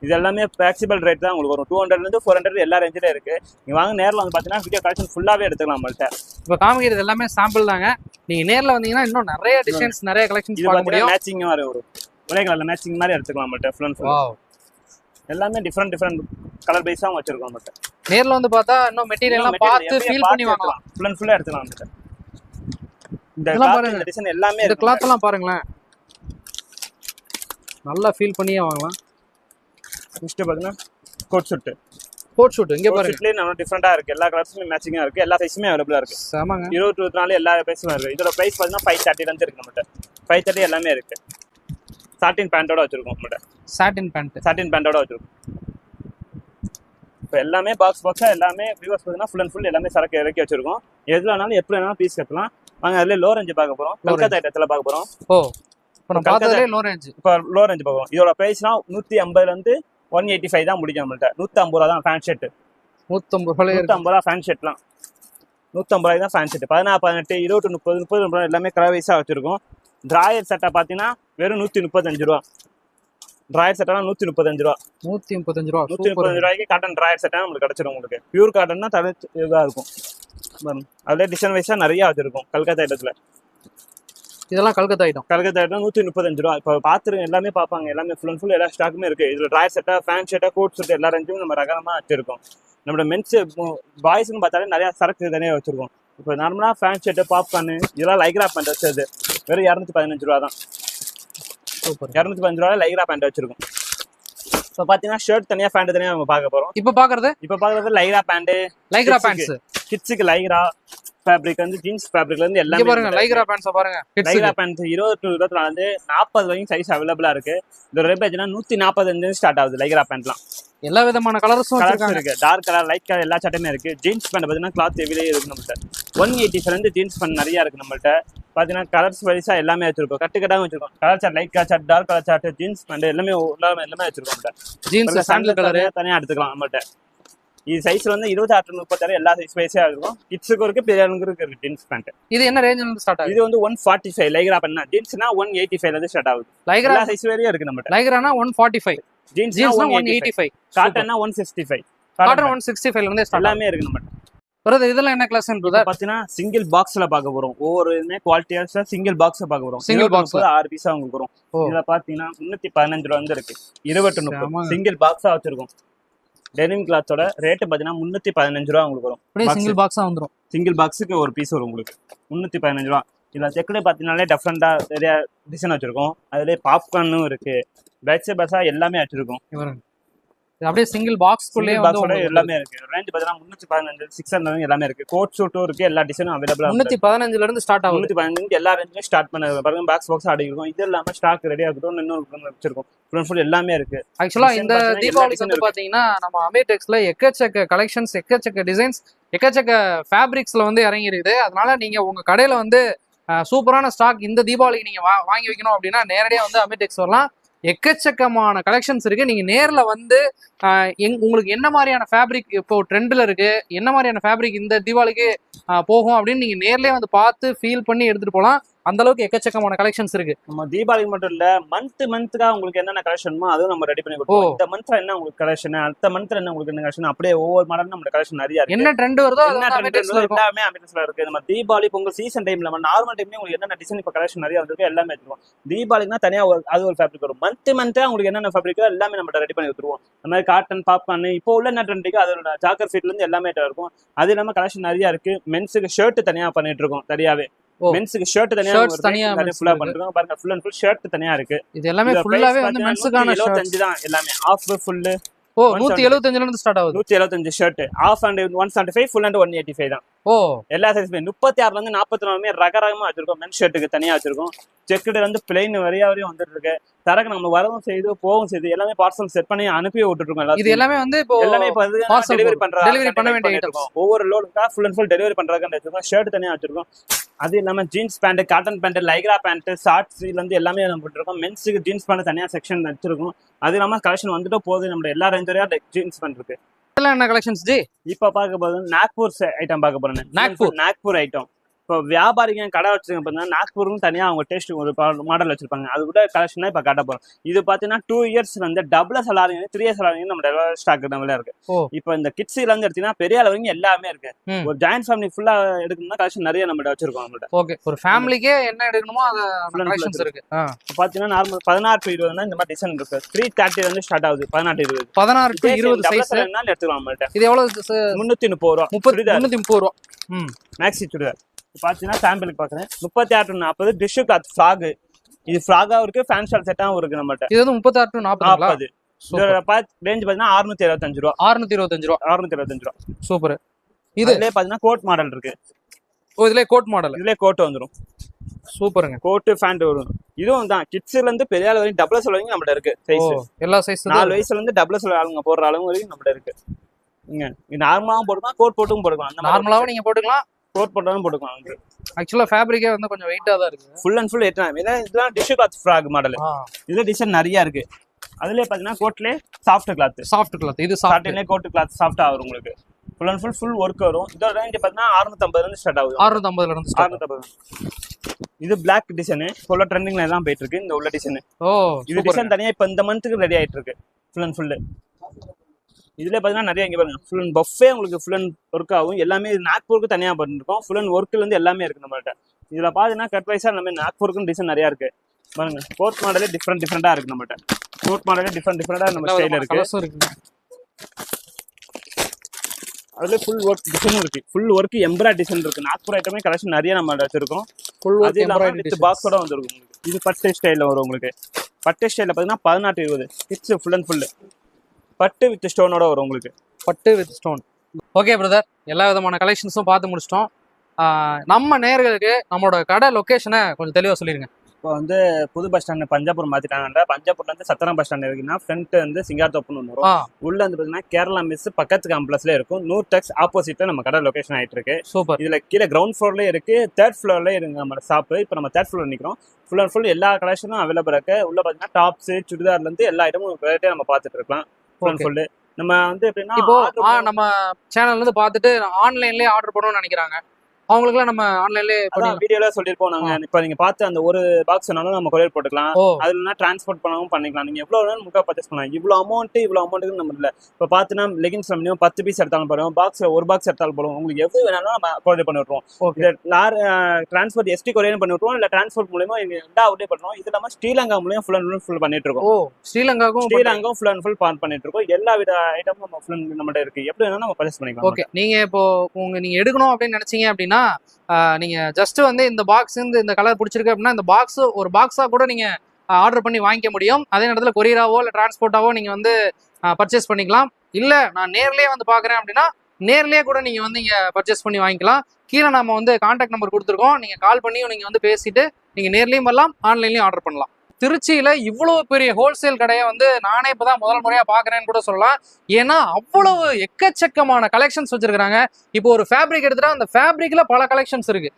இது எல்லாமே ஃபிளெக்சிபிள் ரேட் தான் உங்களுக்கு வரும். டூ ஹண்ட்ரட்லேருந்து ஃபோர் ஹண்ட்ரட் எல்லா ரேஞ்சிலும் இருக்கு. நீங்க வாங்க நேரில் வந்து பார்த்தீங்கன்னா வீடியோ கலெக்ஷன் ஃபுல்லாகவே எடுத்துக்கலாம் நம்மள்ட்ட. இப்போ காமிக்கிறது எல்லாமே சாம்பிள் தாங்க. நீங்க நேர்ல வந்தீங்கன்னா இன்னும் நிறைய டிசைன்ஸ் நிறைய கலெக்ஷன்ஸ் இது பார்க்க முடியும். பார்த்தீங்கன்னா மேட்சிங் மாதிரி வரும். ஒரே கலரில் மேட்சிங் மாதிரி எடுத்துக்கலாம் நம்மள்ட்ட ஃபுல் அண்ட் ஃபுல் எல்லாமே டிஃப்ரெண்ட் டிஃப்ரெண்ட் கலர் பேஸாக வச்சிருக்கோம் நம்மள்ட்ட நேர்ல வந்து பார்த்தா இன்னும் மெட்டீரியல் எல்லாம் பார்த்து ஃபீல் பண்ணி வாங்கலாம். ஃபுல் அண்ட் ஃபுல்லா எடுத்துக்கலாம் வந்துட்டு இந்த பாருங்க. டிசைன் எல்லாமே இந்த கிளாத் எல்லாம் பாருங்களேன். நல்லா ஃபீல் பண்ணியே வாங்கலாம். நெக்ஸ்ட் பாத்தீங்கன்னா கோட் ஷூட் கோட் ஷூட் இங்க பாருங்க. ஷூட்லயே நம்ம டிஃபரெண்டா இருக்கு. எல்லா கலர்ஸுமே மேட்சிங்கா இருக்கு. எல்லா சைஸுமே அவைலபிளா இருக்கு. செமங்க. இருபத்தி நாலு எல்லா பிரைஸுமே இருக்கு. இதோட பிரைஸ் பாத்தீங்கன்னா ஃபைவ் தேர்ட்டில இருந்து இருக்கு நம்மகிட்ட. ஃபைவ் தேர்ட்டி எல்லாமே இருக்கு. சாட்டின் பேண்டோட வச்சிருக்கோம் நம்மகிட்ட சாட்டின் பேண்ட் சாட்டின் பேண்டோட வச்சிருக்கோம். இப்போ எல்லாமே பாக்ஸ் பாக்ஸா எல்லாமே வியூவர்ஸ் பார்த்தீங்கன்னா ஃபுல் அண்ட் ஃபுல் எல்லாமே சரக்கு இறக்கி வச்சிருக்கோம். எதுல வேணாலும் எப்படி வேணாலும் பீஸ் கட்டலாம். வாங்க அதுல லோ ரேஞ்சு பார்க்க போறோம். கல்கத்தா ஐட்டத்துல பார்க்க போறோம். ஓ இப்போ நம்ம பார்த்ததுலே லோ ரேஞ்ச் இப்போ லோ ரேஞ்ச் பார்ப்போம் இதோட பிரைஸ்லாம் நூற்றி ஐம்பதுலேருந்து ஒன் எயிட்டி ஃபைவ் தான் முடிக்கும் நம்மள்ட்ட. நூற்றம்பது ரூபா தான் ஃபேன் ஷர்ட் நூத்தம்பது ரூபாய் நூற்றம்பது ரூபா ஃபேன் ஷர்ட்லாம் நூற்றம்பது ரூபாய் தான் ஃபேன் ஷர்ட் பதினாறு பதினெட்டு இருபத்தி முப்பது முப்பது முப்பது எல்லாமே கலர் வைஸாக வச்சிருக்கோம். ட்ராயர் சட்டை பார்த்தீங்கன்னா வெறும் நூற்றி முப்பத்தஞ்சு ரூபா. ட்ராயர் சட்டைலாம் நூற்றி முப்பத்தஞ்சு ரூபா. நூத்தி முப்பத்தஞ்சு ரூபா நூற்றி முப்பத்தஞ்சு ரூபாய்க்கு காட்டன் ட்ராயர் சட்டை நம்மளுக்கு கிடச்சிரும் உங்களுக்கு. பியூர் காட்டன்னா தலை இதாக இருக்கும். அதுல டிசைன் வைஸாக நிறையா வச்சிருக்கோம் கல்கத்தா இடத்துல இதெல்லாம் கல்கத்தா ஐட்டம் கல்கத்தா ஐட்டம் நூற்றி முப்பத்தஞ்சு ரூபா. இப்போ பார்த்துருங்க எல்லாமே பார்ப்பாங்க. எல்லாமே ஃபுல் அண்ட் ஃபுல் எல்லா ஸ்டாக்குமே இருக்கு. இதில் ட்ராயர் செட்டா ஃபேன் ஷர்ட்டா கோட் ஷர்ட் எல்லா ரேஞ்சும் நம்ம ரகமாக வச்சிருக்கோம். நம்மளோட மென்ஸ் பாய்ஸ்னு பார்த்தாலே நிறைய சரக்கு தனியாக வச்சிருக்கோம். இப்போ நார்மலாக ஃபேன் ஷர்ட்டு பாப்கார்னு இதெல்லாம் லைக்ரா பேண்ட் வச்சது வெறும் இரநூத்தி பதினஞ்சு ரூபா தான். சூப்பர். இரநூத்தி பதினஞ்சு ரூபா லைக்ரா பேண்ட் வச்சிருக்கோம். இப்போ பார்த்தீங்கன்னா ஷர்ட் தனியாக பேண்ட் தனியாக நம்ம பார்க்க போகிறோம் இப்போ பாக்குறது? இப்போ பார்க்குறது லைக்ரா பேண்ட்டு லைக்ரா பேண்ட்ஸ் கிட்ஸுக்கு லைக்ரா ஃபேப்ரிக் வந்து ஜீன்ஸ் ஃபேப்ரிக்ல இருந்து எல்லாமே பாருங்க லைக்ரா பேண்ட்ஸ் பாருங்க லைக்ரா பேண்ட் இருபது டு இருபத்தி நாலு நாற்பது வரைக்கும் சைஸ் அவைலபிளா இருக்கு. இதோட ரேட் நூத்தி நாற்பத்தஞ்சு ஸ்டார்ட் ஆகுது லைக்ரா பேண்ட்லாம் எல்லா விதமான கலர்ஸும் கலர்ஸ் இருக்கு. டார்க் கலர் லைட் கலர் எல்லா சட்டையுமே இருக்கு. ஜீன்ஸ் பேண்ட் பார்த்தீங்கன்னா கிளாத் ஹெவிலே இருக்கு நம்மள்ட்ட. ஒன் எயிட்டி இருந்து ஜீன்ஸ் பேண்ட் நிறைய இருக்கு நம்மள்ட்ட. பார்த்தீங்கன்னா கலர்ஸ் வைஸா எல்லாமே வச்சிருக்கோம். கட்டு கட்டாக வச்சிருக்கோம். Colour chart light colour chart dark colour chart jeans pant எல்லாமே எல்லாமே எல்லாமே வச்சிருக்கோம் ஜீன்ஸ் சாண்டில் கலர் தனியா எடுத்துக்கலாம் நம்மள்ட்ட. இது சைஸ் வந்து இருபத்தி ஆறு முப்பத்தாறு எல்லா சைஸ் வைஸா இருக்கும். கிட்ஸுக்கு இருக்கு பெரியவங்களுக்கு இருக்கு ஜீன்ஸ் பேண்ட் இது என்ன ரேஞ்சில இருந்து ஸ்டார்ட் ஆகுது? இது வந்து ஒன் ஃபார்ட்டி ஃபைவ் லைக்ரா பண்ணா ஜீன்ஸ்னா ஒன் எயிட்டி ஃபைவ்ல இருந்து ஸ்டார்ட் ஆகுது. லைக்ரா சைஸ் வரையும் இருக்கு நம்மகிட்ட லைக்ரானா one forty five jeans one eighty five காட்டன்னா one sixty five cotton one sixty ஃபைவ்ல இருந்தே எல்லாமே இருக்கு நம்மகிட்ட இதெல்லாம் என்ன கிளாஸ் பிரதர் பாத்தீங்கன்னா சிங்கிள் பாக்ஸ்ல பார்க்க போறோம். ஒவ்வொரு இதுமே குவாலிட்டியா சிங்கிள் பாக்ஸ் பார்க்க போறோம். ல. முப்பது ஆறு பீஸா உங்களுக்கு வரும். இதுல பாத்தீங்கன்னா முன்னூத்தி பதினஞ்சு ரூபா வந்து இருக்கு. இருபத்தி முப்பது. சிங்கிள் பாக்ஸா வச்சிருக்கோம். டெனிம் கிளாத்தோட ரேட் பாத்தீங்கன்னா முன்னூத்தி பதினஞ்சு ரூபா உங்களுக்கு வரும். சிங்கிள் பாக்ஸா வந்துரும். சிங்கிள் பாக்ஸுக்கு ஒரு பீஸ் வரும் உங்களுக்கு. முந்நூற்றி பதினஞ்சு ரூபா. இதில் செக்கில் பார்த்தீங்கனாலே டிஃப்ரெண்ட்டாக நிறைய டிசைன் வச்சுருக்கோம். அதுலேயே பாப்கார்னும் பஸ்ஸாக எல்லாமே வச்சுருக்கோம். அப்படியே சிங்கிள் பாக்ஸ்க்குள்ளேயே வந்து பாக்ஸோட உங்களுக்கு எல்லாமே இருக்குது ரேஞ்ச் பார்த்தீங்கன்னா முந்நூற்றி பதினஞ்சு சிக்ஸ் ஹண்ட்ரட் எல்லாமே இருக்குது கோட் ஷூட்டும் இருக்குது எல்லா டிசைனும் அவைலபிளாக முன்னூத்தி பதினஞ்சுல இருந்து ஸ்டார்ட் ஆகுது. முந்நூற்றி பதினஞ்சு எல்லா ரேஞ்சுமே ஸ்டார்ட் பண்ண பாருங்க. பாக்ஸ் பாக்ஸ் அடிக்கிறோம் இது இல்லாமல் ஸ்டாக் ரெடியாக இருக்கட்டும் இன்னொரு வச்சிருக்கோம். ஃபுல் ஃபுல் எல்லாமே இருக்குது ஆக்சுவலா இந்த தீபாவளிக்கு வந்து இருக்கு. பாத்தீங்கன்னா நம்ம அமேடெக்ஸ்ல எக்கச்சக்க கலெக்ஷன்ஸ் எக்கச்சக்க டிசைன்ஸ் எக்கச்சக்க ஃபேப்ரிக்ஸ்ல வந்து இறங்கி இருக்குது அதனால நீங்க உங்க கடையில வந்து சூப்பரான ஸ்டாக் இந்த தீபாவளிக்கு நீங்க வாங்கி வைக்கணும் அப்படின்னா நேரடியா வந்து அமேடெக்ஸ் வரலாம். எக்கச்சக்கமான கலெக்ஷன்ஸ் இருக்கு. நீங்க நேர்ல வந்து எங்- உங்களுக்கு என்ன மாதிரியான ஃபேப்ரிக் இப்போ ட்ரெண்ட்ல இருக்கு என்ன மாதிரியான ஃபேப்ரிக் இந்த தீபாவளிக்கு அஹ், போகும் அப்படின்னு நீங்க நேர்லேயே வந்து பார்த்து ஃபீல் பண்ணி எடுத்துட்டு போகலாம் அந்த அளவுக்கு எக்கச்சக்கமான கலெக்ஷன்ஸ் இருக்கு. நம்ம தீபாவளிக்கு மட்டும் இல்ல மந்த் மந்த்துக்காக உங்களுக்கு என்னென்ன கலெக்ஷனுமோ அதுவும் நம்ம ரெடி பண்ணி கொடுப்போம். இந்த மந்த்ல என்ன உங்களுக்கு கலெக்ஷன் அடுத்த மந்த்ல என்ன உங்களுக்கு என்ன கலெக்ஷன் அப்படியே ஒவ்வொரு மாடலும் நம்ம கலெக்ஷன் நிறைய இருக்கு. என்ன ட்ரெண்ட் வருதோ என்ன எல்லாமே அமெரிக்கன்ஸ்ல இருக்கு. நம்ம தீபாவளி பொங்கல் சீசன் டைம்ல நம்ம நார்மல் டைம்ல உங்களுக்கு என்னென்ன டிசைன் இப்போ கலெக்ஷன் நிறைய வந்திருக்கு எல்லாமே வச்சிருக்கோம் தீபாவளிக்குனா தனியா ஒரு அது ஒரு ஃபேப்ரிக் வரும். மந்த் மந்த்தா உங்களுக்கு என்னென்ன ஃபேப்ரிக்கோ எல்லாமே நம்ம ரெடி பண்ணி கொடுத்துருவோம். அந்த மாதிரி காட்டன் பாப்கார்ன் இப்போ உள்ள என்ன ட்ரெண்டுக்கு அதோட ஜாக்கர் ஃபீட்ல இருந்து எல்லாமே இருக்கும் அது இல்லாம கலெக்ஷன் நிறைய இருக்கு. மென்ஸுக்கு ஷர்ட் தனியா பண்ணிட்டு இருக்கோம் தனியாவே. மென்ஸுக்கு ஷர்ட் தனியா Shirts தனியா ஃபுல்லா. பண்ணிருக்கோம். பாருங்க ஃபுல் அண்ட் ஃபுல் ஷர்ட் தனியா இருக்கு. இது எல்லாமே ஃபுல்லாவே வந்து மென்ஸுக்கான ஷர்ட் 175 தான் எல்லாமே. ஆஃப் ஃபுல் ஓ 175. நூத்தி எழுபத்தஞ்சுல இருந்து ஸ்டார்ட் ஆகுது. நூத்தி எழுபத்தஞ்சு shirt half and one seventy five full and one eighty five தான். ஓ. எல்லா சைஸ்மே முப்பத்தி ஆறுல இருந்து நாற்பத்தி நாலுமே ரக ரகமா வச்சிருக்கோம் மென் ஷர்ட்டுக்கு தனியா வச்சிருக்கோம். செக்குடு வந்து பிளைன் வரையா வரையும் வந்துட்டு இருக்கு தரக்கு நம்ம வரவும் செய்து போகவும் செய்து எல்லாமே பார்சல் செட் பண்ணி அனுப்பி விட்டுருக்கோம் இது எல்லாமே வந்து இப்போ எல்லாமே இப்போ டெலிவரி. பண்ற delivery பண்ண வேண்டிய இருக்கோம் ஒவ்வொரு லோடுக்கா ஃபுல் அண்ட் ஃபுல் டெலிவரி பண்றதுக்கு வச்சிருக்கோம். ஷர்ட் தனியா வச்சிருக்கோம். அது இல்லாம jeans pant cotton pant Lycra pant shorts இதுல இருந்து எல்லாமே நம்ம போட்டுருக்கோம் மென்ஸுக்கு ஜீன்ஸ் பேண்ட் தனியா செக்ஷன் வச்சிருக்கோம். அது இல்லாம கலெக்ஷன் வந்துட்டு போகுது. நம்ம எல்லா ரேஞ்ச் வரையா ஜீன்ஸ் பேண்ட் இருக்கு. என்ன கலெக்ஷன்ஸ் ஜி? இப்ப பார்க்க போது நாக்பூர் ஐட்டம் பார்க்க போறேன். நாக்பூர். நாக்பூர் ஐட்டம் இப்போ வியாபாரிங்க கடை வச்சிருக்க பார்த்தீங்கன்னா நாக்பூருக்கும் தனியா அவங்க டேஸ்ட் ஒரு மாடல் வச்சிருப்பாங்க. அது கூட கலெக்ஷன் தான் இப்போ காட்ட போறோம். இது பார்த்தீங்கன்னா டூ இயர்ஸ் வந்து டபுள் சலாரிங்க த்ரீ இயர்ஸ் சலாரிங்க நம்ம ஸ்டாக் நம்மள இருக்கு. இப்போ இந்த கிட்ஸ்ல இருந்து எடுத்தீங்கன்னா பெரிய அளவுங்க எல்லாமே இருக்கு. ஒரு ஜாயின்ட் ஃபேமிலி ஃபுல்லா எடுக்கணும்னா கலெக்ஷன் நிறைய நம்ம வச்சிருக்கோம் நம்மள்ட்ட ஓகே. ஒரு ஃபேமிலிக்கே என்ன எடுக்கணுமோ அது கலெக்ஷன்ஸ் இருக்கு. பார்த்தீங்கன்னா நார்மல் பதினாறு டு இருபதுனா இந்த மாதிரி டிசைன் இருக்கு. த்ரீ தேர்ட்டி வந்து ஸ்டார்ட் ஆகுது பதினாறு இருபது. பதினாறு டு இருபது சைஸ் எடுத்துக்கலாம் நம்மள்ட்ட இது எவ்வளவு முன்னூத்தி முப்பது ரூபா. முப்பது. முன்னூத்தி முப்பது ரூபா. ம். மேக்ஸி சுடிதார். பார்த்தீங்கன்னா சாம்பிளுக்கு பார்க்குறேன் முப்பத்தி ஆறு டு நாற்பது டிஷ்யூ கிளாத் ஃப்ராக் இது ஃப்ராகாவும் இருக்கு ஃபேன் ஷால் செட்டாகவும் இருக்கு நம்மகிட்ட இது வந்து முப்பத்தாறு டு நாற்பதுங்களா நாற்பது இதோட ரேஞ்ச் பார்த்தீங்கன்னா அறுநூத்தி எழுபத்தஞ்சு ரூபா. அறுநூத்தி இருபத்தஞ்சு ரூபா. அறுநூத்தி எழுபத்தஞ்சு ரூபா. சூப்பர். இது இதுலேயே பார்த்தீங்கன்னா கோட் மாடல் இருக்கு. ஓ இதுல கோட் மாடல் இதுலேயே கோட் வந்துடும் சூப்பருங்க. கோட்டு ஃபேண்ட் வரும். இதுவும் தான். கிட்ஸ்ல இருந்து பெரிய ஆள் வரைக்கும் டபுள் வரைக்கும் நம்மள்ட்ட இருக்கு சைஸ் எல்லா சைஸ் நாலு வயசுல இருந்து டபுள் செல் ஆளுங்க போடுற அளவு வரைக்கும் நம்மள்ட்ட இருக்கு. நார்மலாவும் போட்டுக்கலாம் கோட் போட்டும் போட்டுக்கலாம். நார்மலாவும் நீங்க போட்டுக்கலாம். கோட் போட்டாலும் போட்டுக்கலாம் ஆக்சுவலா ஃபேப்ரிக்கே வந்து கொஞ்சம் வெயிட்டா தான் இருக்கு. ஃபுல் அண்ட் ஃபுல் எட்டு இதெல்லாம் இதெல்லாம் டிஷ்யூ கிளாத் ஃப்ராக் மாடல் இதுல டிசைன் நிறைய இருக்கு. அதுலயே பாத்தீங்கன்னா கோட்லயே சாஃப்ட் கிளாத் சாஃப்ட் கிளாத் இது சாஃப்ட் ஸ்டார்டிங்லேயே கோட்டு கிளாத் சாஃப்டா வரும் உங்களுக்கு. Full and full full work வரும். இதோட ரேஞ்ச் பார்த்தீங்கன்னா அறுநூத்தம்பதுல இருந்து ஸ்டார்ட் ஆகுது. அறுநூத்தி ஐம்பதுல இருந்து ஸ்டார்ட் அறுநூத்தம்பது. இது பிளாக் டிசைனு உள்ள ட்ரெண்டிங்ல தான் போயிட்டு இருக்கு. இந்த உள்ள டிசைன் ஓ இது டிசைன் தனியா இப்போ இந்த மந்த்துக்கு ரெடி ஆயிட்டு இருக்கு. ஃபுல் அண்ட் ஃபுல்லு இதுல பாத்தீங்கன்னா நிறைய இங்க பாருங்க. ஃபுல் அண்ட் பஃபே உங்களுக்கு ஃபுல் அண்ட் ஒர்க் ஆகும். எல்லாமே நாக்பூருக்கு தனியா பண்ணிருக்கோம். ஃபுல் அண்ட் ஒர்க்ல இருந்து எல்லாமே இருக்கு நம்மள்ட்ட. இதுல பாத்தீங்கன்னா கட் வைஸா எல்லாமே நாக்பூருக்கும் டிசைன் நிறைய இருக்கு. பாருங்க. கோட் மாடலே டிஃப்ரெண்ட் டிஃப்ரெண்டா இருக்கு நம்மள்ட்ட. கோட் மாடலே டிஃப்ரெண்ட் டிஃப்ரெண்டா நம்ம ஸ்டைல இருக்கு. கலர்ஸும் இருக்கு. அதுல ஃபுல் ஒர்க் டிசைனும் இருக்கு. ஃபுல் ஒர்க் எம்ப்ரா டிசைன் இருக்கு. நாக்பூர் ஐட்டமே கலெக்ஷன் நிறைய நம்ம வச்சிருக்கோம். ஃபுல் அது வித் பாக்ஸோட வந்துருக்கும். இது பட்டு ஸ்டைல்ல வரும் உங்களுக்கு. பட்டு ஸ்டைல்ல பாத்தீங்கன்னா பதினாட்டு இருபது. கிட்ஸ் ஃபுல் அண்ட் ஃபுல் பட்டு வித் ஸ்டோனோட வரும் உங்களுக்கு. பட்டு வித் ஸ்டோன். ஓகே பிரதர் எல்லா விதமான கலெக்ஷன்ஸும் பார்த்து முடிச்சிட்டோம். நம்ம நேயர்களுக்கு நம்மளோட கடை லொகேஷனை கொஞ்சம் தெளிவா சொல்லிருங்க. இப்போ வந்து புது பஸ் ஸ்டாண்ட் பஞ்சாபூர் மாத்திட்டாங்கன்ற பஞ்சாபூர்ல இருந்து சத்திரம் பஸ் ஸ்டாண்ட் இருக்குன்னா ஃப்ரண்ட் வந்து சிங்கார் தோப்புன்னு ஒன்று வரும் உள்ள வந்து பாத்தீங்கன்னா கேரளா மிஸ் பக்கத்து காம்ப்ளெக்ஸ்ல இருக்கும். நூர் டெக்ஸ் ஆப்போசிட்ல நம்ம கடை லொகேஷன் ஆயிட்டு இருக்கு. சூப்பர் இதுல கீழே கிரவுண்ட் ஃப்ளோர்லயே இருக்கு. தேர்ட் ஃப்ளோர்லயே இருக்கு நம்ம ஷாப் இப்போ நம்ம தேர்ட் ஃப்ளோர் நிக்கிறோம். ஃபுல் அண்ட் ஃபுல் எல்லா கலெக்ஷனும் அவைலபிள் இருக்கு. உள்ள பாத்தீங்கன்னா டாப்ஸ் சுடிதார்ல இருந்து எல்லா ஐட்டமும் நம்ம பாத்துட்டு இருக்கலாம். ஃபுல் நம்ம வந்து எப்படின்னா இப்போ நம்ம சேனல்ல இருந்து பார்த்துட்டு ஆன்லைன்லயே ஆர்டர் பண்ணணும்னு நினைக்கிறாங்க. அவங்களுக்குலாம் நம்ம ஆன்லைன்லயே வீடியோல சொல்லிருப்போம் நாங்க. இப்ப நீங்க பார்த்து அந்த ஒரு பாக்ஸ் வேணாலும் நம்ம கொரியர் போட்டுக்கலாம். அதுல டிரான்ஸ்போர்ட் பண்ணவும் பண்ணிக்கலாம். நீங்க எவ்வளவு வேணாலும் முக்கா பர்ச்சேஸ் பண்ணலாம். இவ்வளவு அமௌண்ட் இவ்வளவு அமௌண்ட்டுக்கு நம்ம இல்ல. இப்ப பாத்தீங்கன்னா லெகின்ஸ் மினிமம் பத்து பீஸ் எடுத்தாலும் போடுவோம். பாக்ஸ்ல ஒரு பாக்ஸ் எடுத்தாலும் போடுவோம். உங்களுக்கு எவ்வளவு வேணாலும் நம்ம கொரியர் பண்ணி விட்டுருவோம். டிரான்ஸ்போர்ட் எஸ்டி கொரியர் பண்ணி விட்டுருவோம். இல்ல டிரான்ஸ்போர்ட் மூலியமா எங்க எல்லா அவுட்டே பண்ணுவோம். இது இல்லாம ஸ்ரீலங்கா மூலியம் ஃபுல் அண்ட் ஃபுல் பண்ணிட்டு இருக்கோம். ஓ ஸ்ரீலங்காவுக்கும் ஸ்ரீலங்காவும் ஃபுல் அண்ட் ஃபுல் பண்ணிட்டு இருக்கோம். எல்லா வித ஐட்டமும் நம்ம ஃபுல் நம்மகிட்ட இருக்கு. எப்படி வேணாலும் நம்ம பர்ச்சேஸ் பண்ணிக்கலாம். ஓகே நீங்க இப்போ உங்க நீங்க எடுக்கணும் அப்படின்னு நினைச்சீங்க அப்படின்னா அப்படின்னா நீங்கள் ஜஸ்ட்டு வந்து இந்த பாக்ஸ் இந்த இந்த கலர் பிடிச்சிருக்கு அப்படின்னா இந்த பாக்ஸ் ஒரு பாக்ஸாக கூட நீங்கள் ஆர்டர் பண்ணி வாங்கிக்க முடியும். அதே நேரத்தில் கொரியராவோ இல்லை டிரான்ஸ்போர்ட்டாவோ நீங்கள் வந்து பர்ச்சேஸ் பண்ணிக்கலாம். இல்லை நான் நேர்லேயே வந்து பார்க்குறேன் அப்படின்னா நேர்லேயே கூட நீங்கள் வந்து இங்கே பர்ச்சேஸ் பண்ணி வாங்கிக்கலாம். கீழே நம்ம வந்து கான்டாக்ட் நம்பர் கொடுத்துருக்கோம். நீங்கள் கால் பண்ணியும் நீங்கள் வந்து பேசிட்டு நீங்கள் நேர்லேயும் வரலாம் ஆன்லைன்லேயும் ஆர்டர் பண்ணலாம். திருச்சியில இவ்வளவு பெரிய ஹோல்சேல் கடையை வந்து நானே இப்பதான் முதல் முறையா பாக்குறேன்னு கூட சொல்லலாம். ஏன்னா அவ்வளவு எக்கச்சக்கமான கலெக்ஷன்ஸ் வச்சிருக்காங்க இப்போ ஒரு ஃபேப்ரிக் எடுத்துட்டா அந்த ஃபேப்ரிக்ல பல கலெக்ஷன்ஸ் இருக்கு.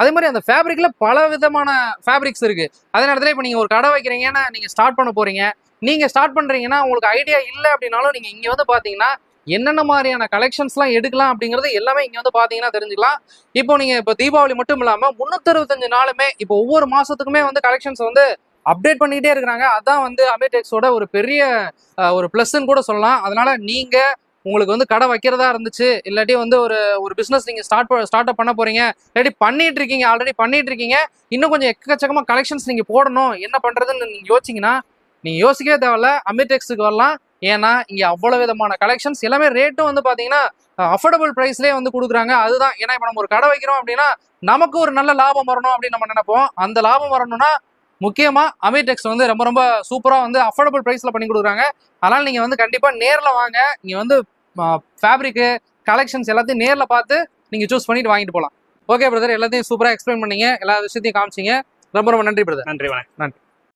அதே மாதிரி அந்த ஃபேப்ரிக்ல பல விதமான ஃபேப்ரிக்ஸ் இருக்கு. அதே நேரத்தில் இப்போ நீங்க ஒரு கடை வைக்கிறீங்கன்னா நீங்க ஸ்டார்ட் பண்ண போறீங்க. நீங்க ஸ்டார்ட் பண்றீங்கன்னா உங்களுக்கு ஐடியா இல்லை அப்படின்னாலும் நீங்க இங்க வந்து பாத்தீங்கன்னா என்னென்ன மாதிரியான கலெக்ஷன்ஸ்லாம் எடுக்கலாம் அப்படிங்கிறது எல்லாமே இங்கே வந்து பார்த்தீங்கன்னா தெரிஞ்சுக்கலாம். இப்போ நீங்கள் இப்போ தீபாவளி மட்டும் இல்லாமல் முந்நூற்றறுபத்தஞ்சு நாளுமே இப்போ ஒவ்வொரு மாதத்துக்குமே வந்து கலெக்ஷன்ஸ் வந்து அப்டேட் பண்ணிக்கிட்டே இருக்கிறாங்க. அதான் வந்து அமேடெக்ஸோட ஒரு பெரிய ஒரு ப்ளஸ்ன்னு கூட சொல்லலாம். அதனால நீங்கள் உங்களுக்கு வந்து கடை வைக்கிறதா இருந்துச்சு இல்லாட்டி வந்து ஒரு ஒரு பிஸ்னஸ் நீங்கள் ஸ்டார்ட் ஸ்டார்ட் அப் பண்ண போகிறீங்க இல்லாட்டி பண்ணிட்டு இருக்கீங்க ஆல்ரெடி பண்ணிட்டு இருக்கீங்க இன்னும் கொஞ்சம் எக்கச்சக்கமாக கலெக்ஷன்ஸ் நீங்கள் போடணும் என்ன பண்ணுறதுன்னு நீங்கள் யோசிச்சீங்கன்னா நீங்கள் யோசிக்கவே தேவையில்ல. அமிடெக்ஸுக்கு வரலாம். ஏன்னா இங்கே அவ்வளோ விதமான கலெக்ஷன்ஸ் எல்லாமே ரேட்டும் வந்து பார்த்தீங்கன்னா அஃபோர்டபுள் ப்ரைஸ்லேயே வந்து கொடுக்குறாங்க. அதுதான். ஏன்னா இப்போ நம்ம ஒரு கடை வைக்கிறோம் அப்படின்னா நமக்கு ஒரு நல்ல லாபம் வரணும் அப்படின்னு நம்ம நினைப்போம். அந்த லாபம் வரணும்னா முக்கியமா அமிடெக்ஸ் வந்து ரொம்ப ரொம்ப சூப்பரா வந்து அஃபோர்டபுள் ப்ரைஸ்ல பண்ணி கொடுக்குறாங்க. அதனால நீங்க வந்து கண்டிப்பா நேர்ல வாங்க. நீங்க வந்து ஃபேப்ரிக்கு கலெக்ஷன்ஸ் எல்லாத்தையும் நேர்ல பார்த்து நீங்க சூஸ் பண்ணிட்டு வாங்கிட்டு போகலாம் ஓகே பிரதர் எல்லாத்தையும் சூப்பரா எக்ஸ்பிளைன் பண்ணீங்க. எல்லா விஷயத்தையும் காமிச்சீங்க. ரொம்ப ரொம்ப நன்றி பிரதர் நன்றி வணக்கம். நன்றி.